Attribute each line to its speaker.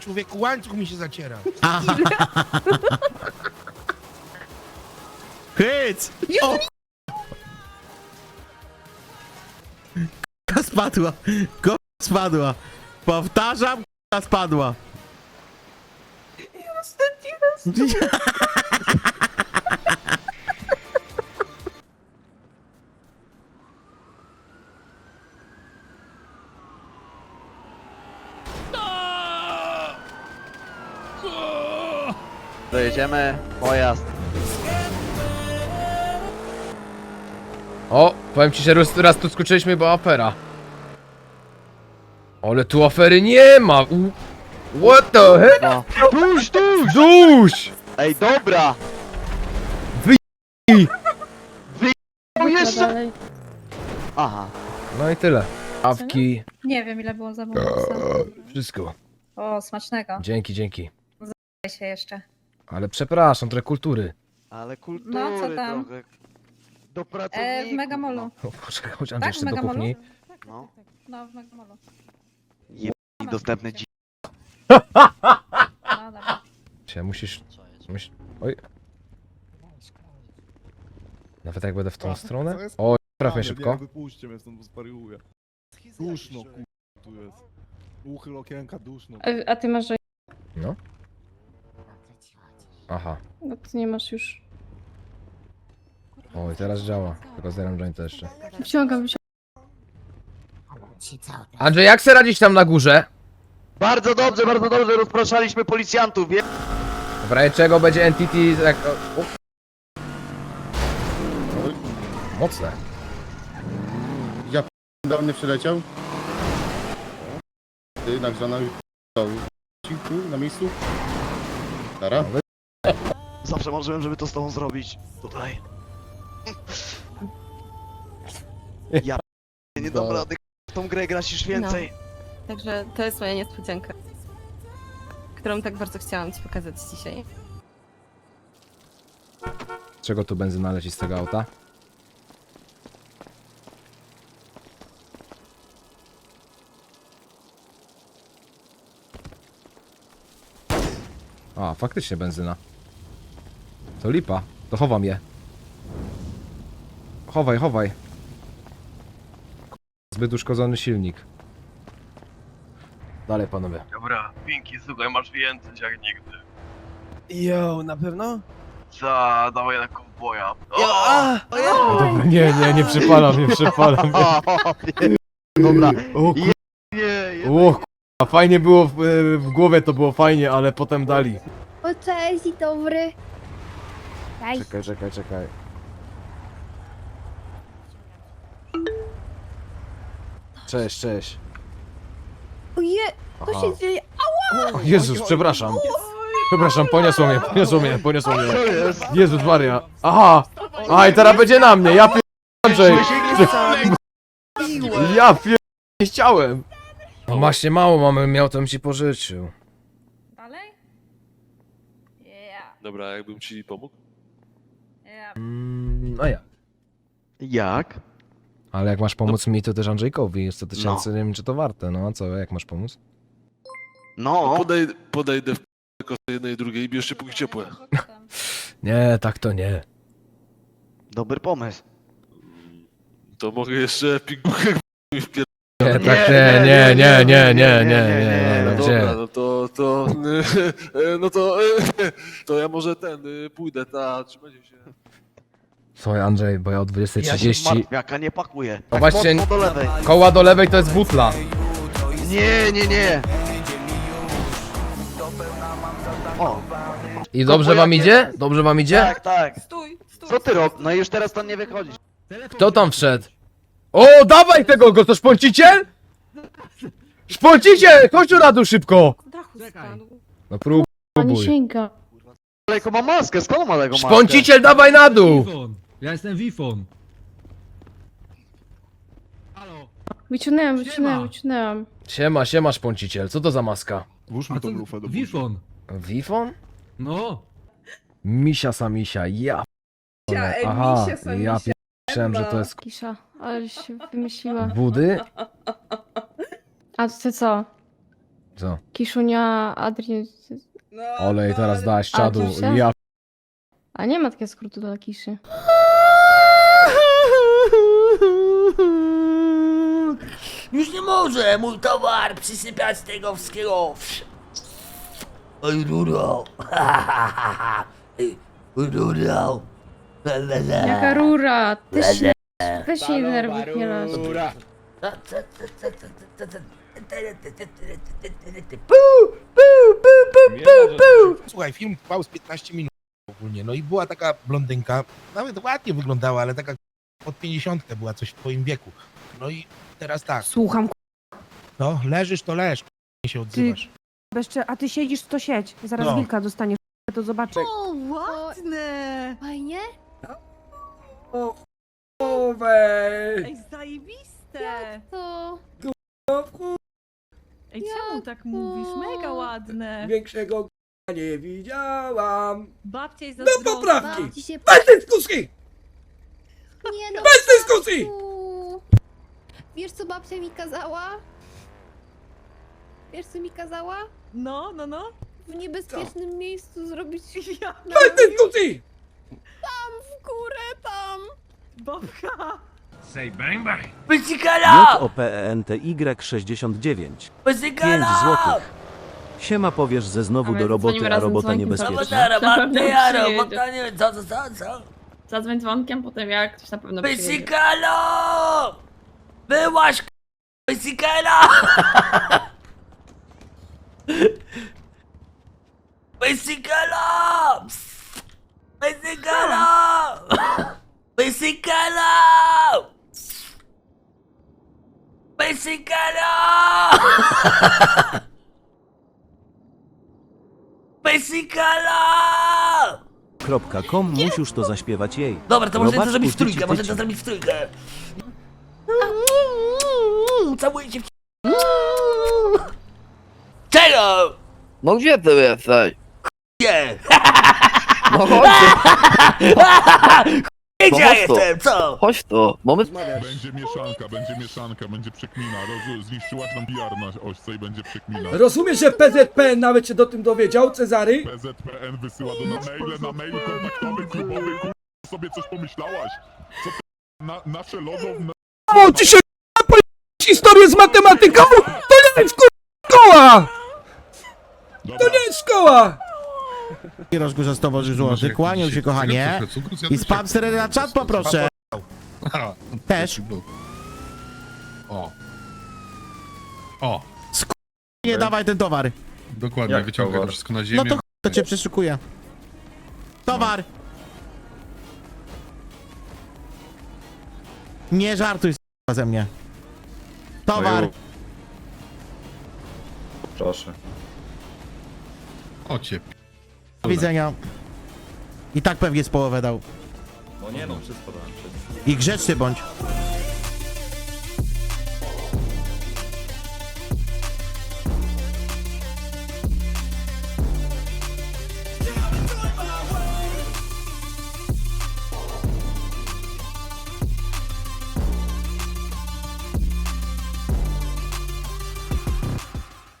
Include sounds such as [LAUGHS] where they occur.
Speaker 1: Człowieku, łańcuch mi się zaciera.
Speaker 2: Hyc! O! K***a spadła! K***a spadła! Powtarzam, k***a spadła! [LAUGHS]
Speaker 3: Dojedziemy, pojazd.
Speaker 4: O, powiem ci, że raz, raz tu skoczyliśmy, bo afera. Ale tu afery nie ma! U... What the heck?
Speaker 3: No. Duś, duś!
Speaker 4: Duś!
Speaker 3: Ej, dobra! Bo jeszcze...
Speaker 5: Dalej.
Speaker 3: Aha.
Speaker 4: No i tyle. Awki,
Speaker 5: Nie wiem ile było za bonusem.
Speaker 4: wszystko.
Speaker 5: O, smacznego.
Speaker 4: Dzięki, dzięki.
Speaker 5: Daj się jeszcze.
Speaker 4: Ale przepraszam, trochę kultury.
Speaker 3: Ale kultury
Speaker 5: No, co tam?
Speaker 3: trochę. Do
Speaker 5: E,
Speaker 3: pracowników.
Speaker 5: w Megamolu.
Speaker 4: O, poczekaj, chodź Andrzej
Speaker 5: Tak, w
Speaker 4: jeszcze do
Speaker 5: Megamolu?
Speaker 4: kuchni.
Speaker 3: No.
Speaker 5: No, w Megamolu.
Speaker 3: I dostępny dzi...
Speaker 5: No, dobra.
Speaker 4: Się musisz... Muś... Oj. Nawet jak będę w tą stronę? O, traf mnie szybko.
Speaker 6: Nie, wypuśćcie mnie stąd, bo zwariuję. Duszno, kurwa, tu jest. Uchyl okienka, duszno.
Speaker 5: E, A ty masz...
Speaker 4: No. Aha.
Speaker 5: No ty nie masz już.
Speaker 4: Oj, teraz działa. Tylko zbieram jointa jeszcze.
Speaker 5: Wciągam się.
Speaker 4: Andrzej, jak se radzić tam na górze?
Speaker 3: Bardzo dobrze, bardzo dobrze, rozpraszaliśmy policjantów, wie?
Speaker 4: W razie czego będzie entity jak... O, o. Mocne.
Speaker 7: do mnie przyleciał. Ty, nagrzana na miejscu. Dara?
Speaker 3: Zawsze marzyłem, żeby to z tobą zrobić. Tutaj. [LAUGHS] Ja p- nie dam
Speaker 4: Do-
Speaker 3: rady w tą grę grać już więcej.
Speaker 8: Także to jest moja niespodzianka, którą tak bardzo chciałam Ci pokazać dzisiaj.
Speaker 4: Czego tu benzyna leci z tego auta? A, faktycznie benzyna. To lipa. To chowam je. Chowaj, chowaj. Zbyt uszkodzony silnik. Dalej, panowie.
Speaker 9: Dobra, Pinki, słuchaj, masz więcej jak nigdy.
Speaker 1: Jo, na pewno?
Speaker 9: Za, dawaj na kowboja.
Speaker 1: a,
Speaker 4: Dobra, nie, nie, nie przypalam, nie przypalam. [LAUGHS]
Speaker 3: Dobra.
Speaker 4: O,
Speaker 3: Nie, nie.
Speaker 4: O, fajnie było w, w głowie, to było fajnie, ale potem dali.
Speaker 10: O, cześć, dzień dobry. Daj.
Speaker 4: Czekaj, czekaj, czekaj. Cześć, cześć.
Speaker 10: Oje,
Speaker 4: Aha.
Speaker 10: co się dzieje?
Speaker 4: O, Jezus, przepraszam. Przepraszam, poniosło mnie, poniosło mnie, poniosło mnie.
Speaker 3: Co jest?
Speaker 4: Jezus Maria. Aha! A i teraz będzie na mnie, ja pier... Andrzej! Ja pier... Nie chciałem! No właśnie mało mamy, miał to bym ci pożyczył.
Speaker 5: Dalej? Yeah,
Speaker 6: Dobra, jakbym ci pomógł?
Speaker 4: Mm, no ja.
Speaker 3: Jak?
Speaker 4: Ale jak masz pomóc mi, to też Andrzejkowi. 100 tysięcy,
Speaker 3: No.
Speaker 4: nie wiem czy to warte, no a co, jak masz pomóc?
Speaker 3: No.
Speaker 6: Podej, podejdę w kostę jednej i drugiej i bierzcie póki ciepłe.
Speaker 4: Nie, tak to nie.
Speaker 3: Dobry pomysł.
Speaker 6: To mogę jeszcze pigułkę w pier...
Speaker 4: Nie, tak nie, nie, nie, nie, nie, nie, nie,
Speaker 6: No
Speaker 4: no
Speaker 6: dobra, no to, to, [LAUGHS] no to, [LAUGHS] to ja może ten, pójdę, ta, trzymajcie się.
Speaker 4: Słuchaj Andrzej, bo ja o
Speaker 3: Ja się
Speaker 4: 20.30...
Speaker 3: martwiaka nie pakuję.
Speaker 4: No właśnie-
Speaker 3: Mocno do lewej.
Speaker 4: Koła do lewej to jest butla.
Speaker 3: Nie, nie, nie. O,
Speaker 4: I dobrze wam idzie? Dobrze wam idzie?
Speaker 3: tak, tak.
Speaker 8: Stój, stój!
Speaker 3: Co ty robisz? No i już teraz tam nie wychodzisz.
Speaker 4: Kto tam wszedł? O, dawaj tego, go to szponciciel? Szponciciel! Chodź tu radu szybko!
Speaker 8: Spadł.
Speaker 4: No prób,
Speaker 5: Nie
Speaker 4: próbuj.
Speaker 5: sięga.
Speaker 3: Daleko ma maskę, skąd ma taką maskę?
Speaker 4: Szponciciel, dawaj na dół!
Speaker 2: Ja jestem Wifon.
Speaker 5: Wyciągnęłam, wyciągnęłam, wyciągnęłam.
Speaker 4: Siema, siema szponciciel, co to za maska?
Speaker 6: Włóżmy tą lufę do buzi.
Speaker 2: Wifon.
Speaker 4: Wifon?
Speaker 2: No.
Speaker 4: Misia samisia, ja p***dolę. Aha, ja pierdolę, że to jest
Speaker 5: Kisza, ale się wymyśliła.
Speaker 4: budy?
Speaker 5: A ty co?
Speaker 4: Co?
Speaker 5: Kiszunia, Adrian...
Speaker 4: Olej teraz dałaś
Speaker 5: A,
Speaker 4: czadu.
Speaker 5: już się?
Speaker 4: Ja
Speaker 5: A nie ma takiego skrótu dla Kiszy.
Speaker 11: Już nie może mój towar przysypiać tego wszystkiego. Oj, ruro. Ej, Ruro.
Speaker 5: Jaka rura! Ty się... Weź się nie denerwuj, nie raz.
Speaker 1: Słuchaj, film trwał z 15 minut ogólnie, no i była taka blondynka, nawet ładnie wyglądała, ale taka pod 50 była coś w twoim wieku. No i teraz tak,
Speaker 12: Słucham,
Speaker 1: no leżysz to leż, nie się odzywasz.
Speaker 12: jeszcze, a ty siedzisz, to siedź. Zaraz
Speaker 1: No.
Speaker 12: wilka dostaniesz, to zobaczysz.
Speaker 13: O, ładne!
Speaker 10: Fajnie?
Speaker 13: Ej, zajebiste!
Speaker 10: To...
Speaker 13: Ej, czemu tak mówisz? Mega ładne!
Speaker 11: Większego nie widziałam.
Speaker 13: Babcia jest zazdrosna.
Speaker 10: Babci się...
Speaker 11: Bez dyskusji!
Speaker 10: Nie no,
Speaker 11: Bez dyskusji!
Speaker 10: babciu. Wiesz co babcia mi kazała? Wiesz co mi kazała?
Speaker 13: No, no, no.
Speaker 10: W niebezpiecznym miejscu zrobić... [LAUGHS]
Speaker 13: Ja,
Speaker 11: Bez dyskusji!
Speaker 10: W górę tam!
Speaker 13: babka!
Speaker 11: Pysykala!
Speaker 14: JOPENTY69 5
Speaker 11: Pysykala!
Speaker 14: złotych. Siema powiesz, że znowu do roboty, a
Speaker 5: razem
Speaker 14: robota niebezpieczna.
Speaker 11: Robota, robota,
Speaker 5: pewno
Speaker 11: ja,
Speaker 5: przyjedzie.
Speaker 11: robota, nie co, co, co, co?
Speaker 5: Zadzwoń dzwonkiem, potem jak ktoś na pewno przyjedzie.
Speaker 11: Pysykalo! Byłaś k- Pysykala! Pysykala! Pysykala! Pysykala! Pysykala!
Speaker 14: .com musisz to zaśpiewać jej.
Speaker 11: Dobra, to może to zrobić w trójkę, może
Speaker 14: tyci.
Speaker 11: to zrobić w trójkę. Całuję cię w Czego?
Speaker 9: No gdzie ty jesteś?
Speaker 11: Nie!
Speaker 9: No chodź, [LAUGHS]
Speaker 11: Gdzie ja
Speaker 9: Pomóc to.
Speaker 11: jestem, co?
Speaker 9: chodź tu, mamy...
Speaker 15: Będzie mieszanka, będzie mieszanka, będzie przekmina. Roz, zniszczyłaś nam PR na ośce i będzie przekmina.
Speaker 11: Rozumiesz, że PZPN nawet się do tym dowiedział, Cezary?
Speaker 15: PZPN wysyła do nas maile na mail kontaktowy klubowy, kur... sobie coś pomyślałaś? Co ty, na, nasze logo... Na...
Speaker 11: O, ci się historię z matematyką! To nie jest kur... szkoła!
Speaker 15: Dobra.
Speaker 11: jest szkoła!
Speaker 2: Kierosz górze 100 złoty, kłaniał się kochanie. I spam syrenę na czat poproszę. [LAUGHS] Też.
Speaker 7: O. O.
Speaker 2: Nie dawaj ten towar.
Speaker 7: Dokładnie, wyciągaj to wszystko na ziemię.
Speaker 2: No to to cię przeszukuję. Towar! Nie żartuj s***a, ze mnie. Towar!
Speaker 7: Proszę. O cię.
Speaker 2: Do widzenia. I tak pewnie z połowę dał.
Speaker 7: No nie no, wszystko dałem.
Speaker 2: I grzeczny bądź.